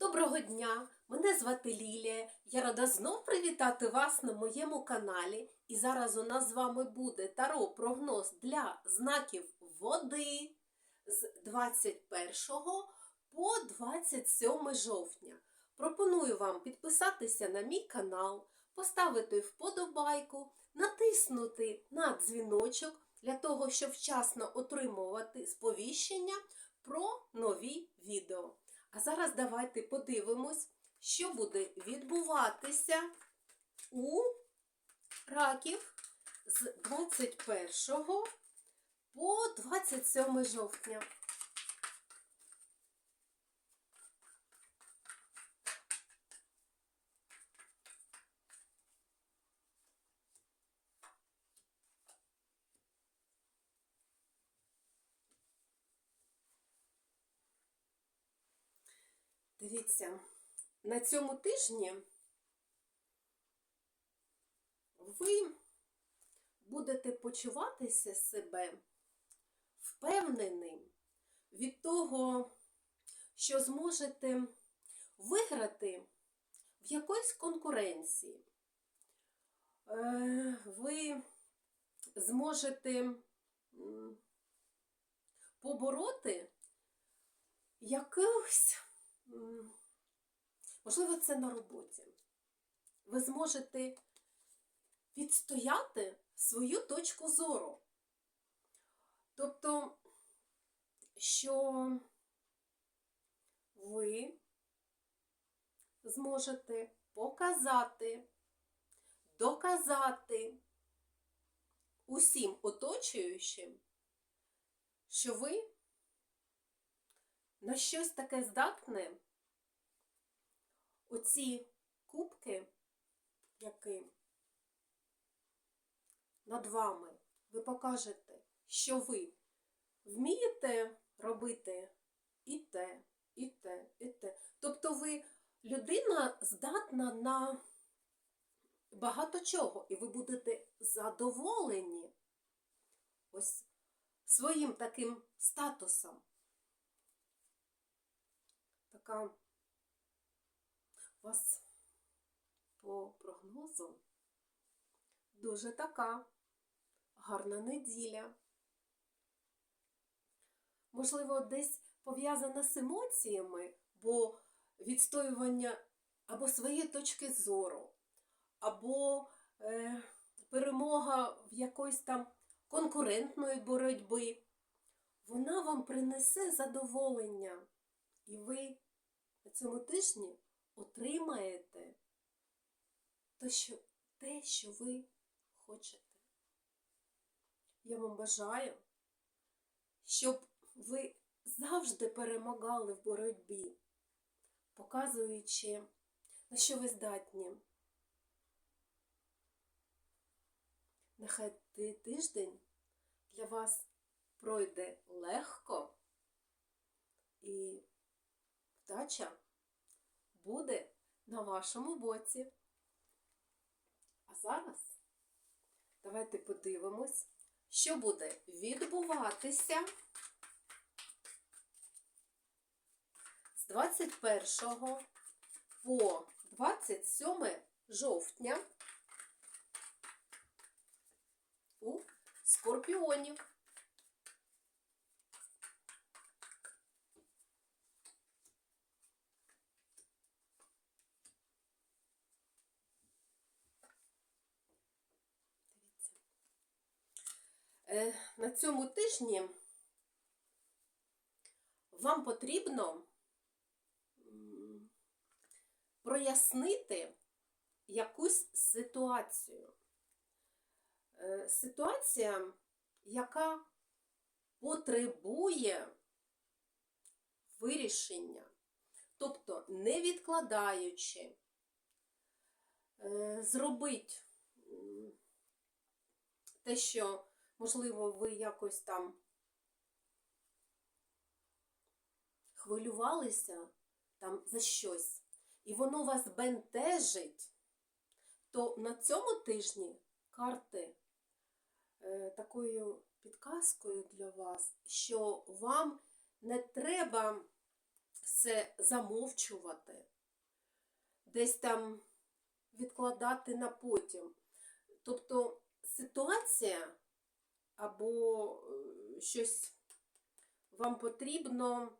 Доброго дня! Мене звати Лілія. Я рада знов привітати вас на моєму каналі. І зараз у нас з вами буде таро прогноз для знаків води з 21 по 27 жовтня. Пропоную вам підписатися на мій канал, поставити вподобайку, натиснути на дзвіночок для того, щоб вчасно отримувати сповіщення про нові відео. А зараз давайте подивимось, що буде відбуватися у раків з 21 по 27 жовтня. Дивіться, на цьому тижні ви будете почуватися себе впевненим від того, що зможете виграти в якоїсь конкуренції. Е, Ви зможете побороти М, Можливо, це на роботі. Ви зможете відстояти свою точку зору. Тобто, що ви зможете показати, доказати усім оточуючим, що ви на щось таке здатне, оці кубки, які над вами, ви покажете, що ви вмієте робити і те, і те, і те. Тобто ви людина здатна на багато чого, і ви будете задоволені ось своїм таким статусом така у вас по прогнозу дуже така гарна неділя. Можливо, десь пов'язана з емоціями, бо відстоювання або своєї точки зору, або е, перемога в якоїсь там конкурентної боротьби, вона вам принесе задоволення. І ви на цьому тижні отримаєте те, що, те, що ви хочете. Я вам бажаю, щоб ви завжди перемагали в боротьбі, показуючи, на що ви здатні. Нехай цей тиждень для вас пройде легко і вдача буде на вашому боці. А зараз давайте подивимось, що буде відбуватися з 21 по 27 жовтня у скорпіонів. На цьому тижні вам потрібно прояснити якусь ситуацію. Е, Ситуація, яка потребує вирішення, тобто не відкладаючи, е, зробить те, що можливо, ви якось там хвилювалися там за щось, і воно вас бентежить, то на цьому тижні карти е, такою підказкою для вас, що вам не треба все замовчувати, десь там відкладати на потім. Тобто ситуація або е, щось вам потрібно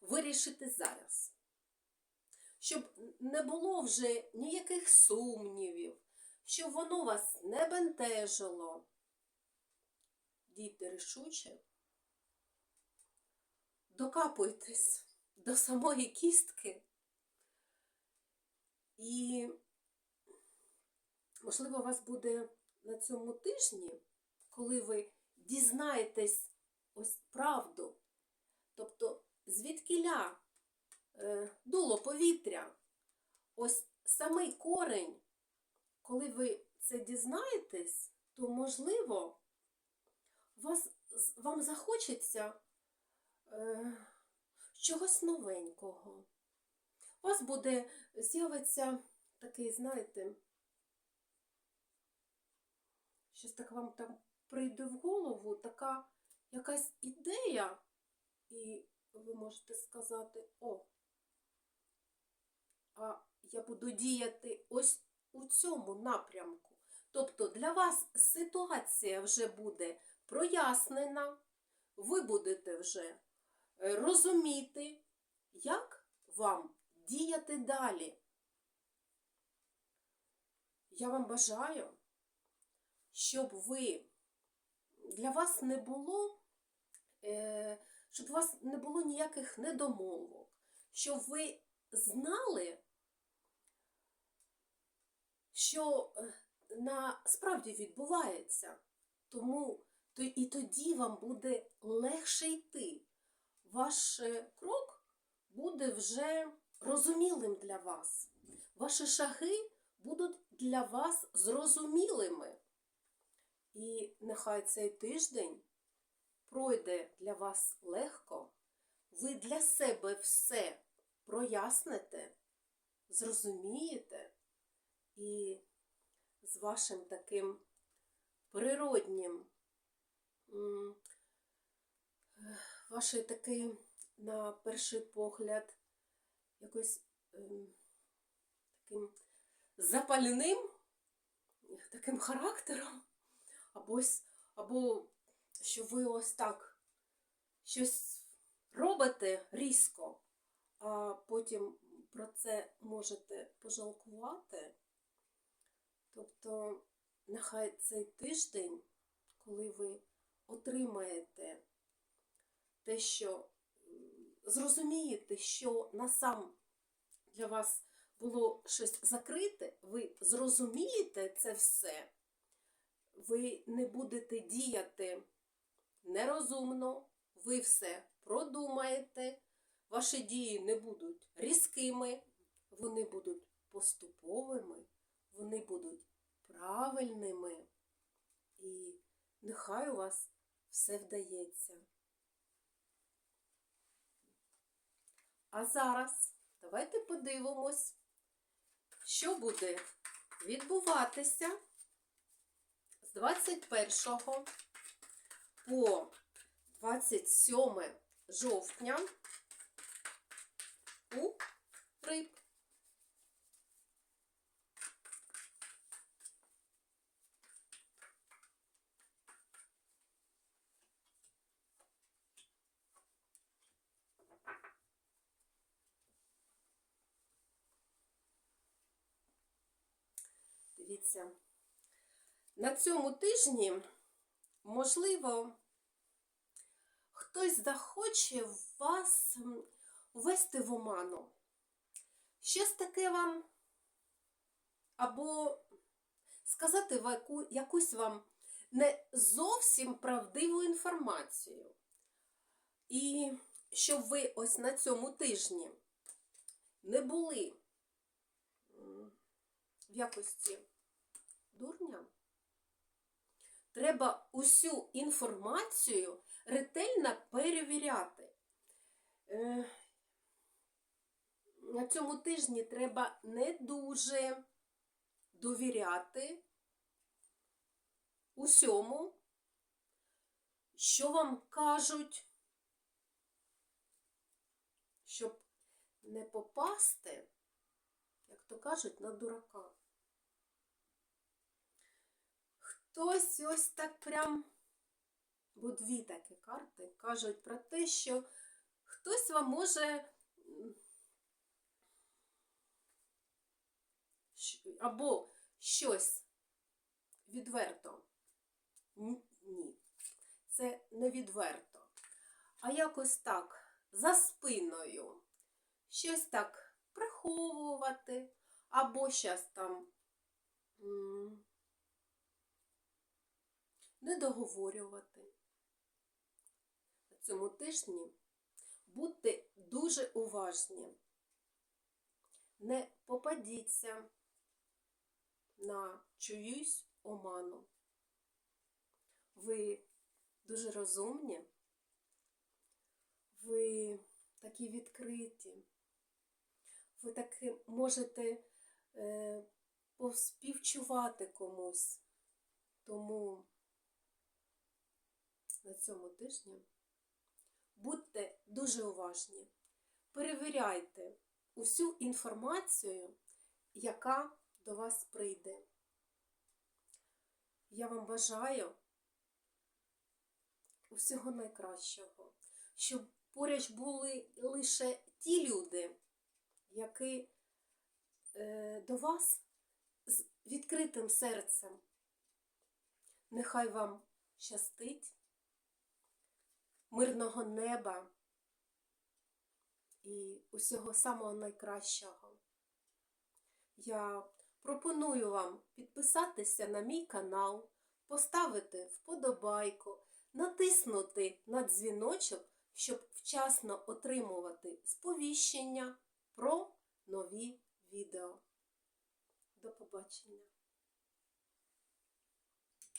вирішити зараз. Щоб не було вже ніяких сумнівів, щоб воно вас не бентежило. Дійте рішуче, докапуйтесь до самої кістки і, можливо, у вас буде на цьому тижні, коли ви дізнаєтесь ось правду, тобто звідкіля е, дуло повітря, ось самий корень, коли ви це дізнаєтесь, то можливо вас, вам захочеться е, чогось новенького. У вас буде з'явиться такий, знаєте, щось так вам там прийде в голову, така якась ідея, і ви можете сказати, о, а я буду діяти ось у цьому напрямку. Тобто для вас ситуація вже буде прояснена, ви будете вже е, розуміти, як вам діяти далі. Я вам бажаю, щоб ви для вас не було, е, щоб у вас не було ніяких недомовок, щоб ви знали, що е, насправді відбувається. Тому то і тоді вам буде легше йти. Ваш е, крок буде вже розумілим для вас. Ваші шаги будуть для вас зрозумілими. І нехай цей тиждень пройде для вас легко. Ви для себе все проясните, зрозумієте і з вашим таким природнім, м, е, на перший погляд, якось ем, таким запальним, таким характером, або, або що ви ось так щось робите різко, а потім про це можете пожалкувати. Тобто, нехай цей тиждень, коли ви отримаєте те, що зрозумієте, що насам для вас було щось закрите, ви зрозумієте це все, ви не будете діяти нерозумно, ви все продумаєте, ваші дії не будуть різкими, вони будуть поступовими, вони будуть правильними. І нехай у вас все вдається. А зараз давайте подивимось, що буде відбуватися з 21 по 27 жовтня у риб. Дивіться, на цьому тижні, можливо, хтось захоче вас ввести в оману. Щось таке вам, або сказати якусь вам не зовсім правдиву інформацію. І щоб ви ось на цьому тижні не були в якості дурня, треба усю інформацію ретельно перевіряти. Е, На цьому тижні треба не дуже довіряти усьому, що вам кажуть, щоб не попасти, як то кажуть, на дурака. Хтось ось так прям, бо дві такі карти кажуть про те, що хтось вам може або щось відверто. Ні. Це не відверто. А якось так, за спиною. Щось так приховувати, або щас там не договорювати. На цьому тижні будьте дуже уважні. Не попадіться на чиюсь оману. Ви дуже розумні, ви такі відкриті, ви таки можете е, поспівчувати комусь. Тому на цьому тижні будьте дуже уважні, перевіряйте усю інформацію, яка до вас прийде. Я вам бажаю усього найкращого, щоб поряд були лише ті люди, які е, до вас з відкритим серцем. Нехай вам щастить, мирного неба і усього самого найкращого. Я пропоную вам підписатися на мій канал, поставити вподобайку, натиснути на дзвіночок, щоб вчасно отримувати сповіщення про нові відео. До побачення!